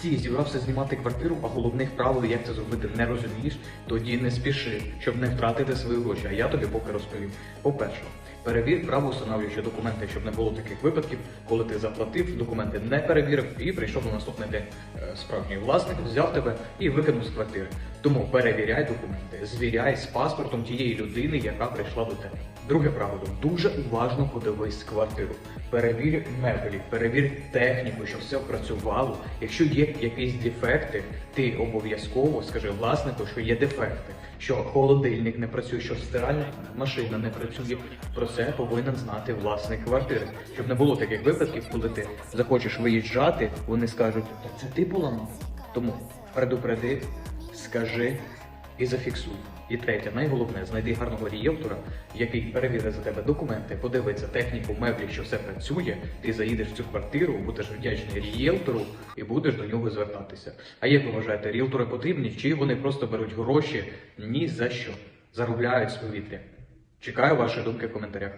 стій, зібрався знімати квартиру, а головних правил, як це зробити, не розумієш, тоді не спіши, щоб не втратити свої гроші. А я тобі поки розповім. По-перше, перевір правоустановлюючі документи, щоб не було таких випадків, коли ти заплатив, документи не перевірив і прийшов на наступний день е, справжній власник, взяв тебе і викинув з квартири. Тому перевіряй документи, звіряй з паспортом тієї людини, яка прийшла до тебе. Друге правило: дуже уважно подивись квартиру. Перевір меблі, перевір техніку, щоб все працювало. Якщо є якісь дефекти, ти обов'язково скажи власнику, що є дефекти, що холодильник не працює, що стиральна машина не працює. Про це повинен знати власник квартири, щоб не було таких випадків, коли ти захочеш виїжджати, вони скажуть, це ти поламав. Тому предупреди, скажи і зафіксуй. І третє, найголовне, знайди гарного рієлтора, який перевірить за тебе документи, подивиться техніку, меблі, що все працює. Ти заїдеш в цю квартиру, будеш вдячний рієлтору і будеш до нього звертатися. А як ви вважаєте, ріелтори потрібні, чи вони просто беруть гроші ні за що, заробляють з повітря? Чекаю ваші думки в коментарях.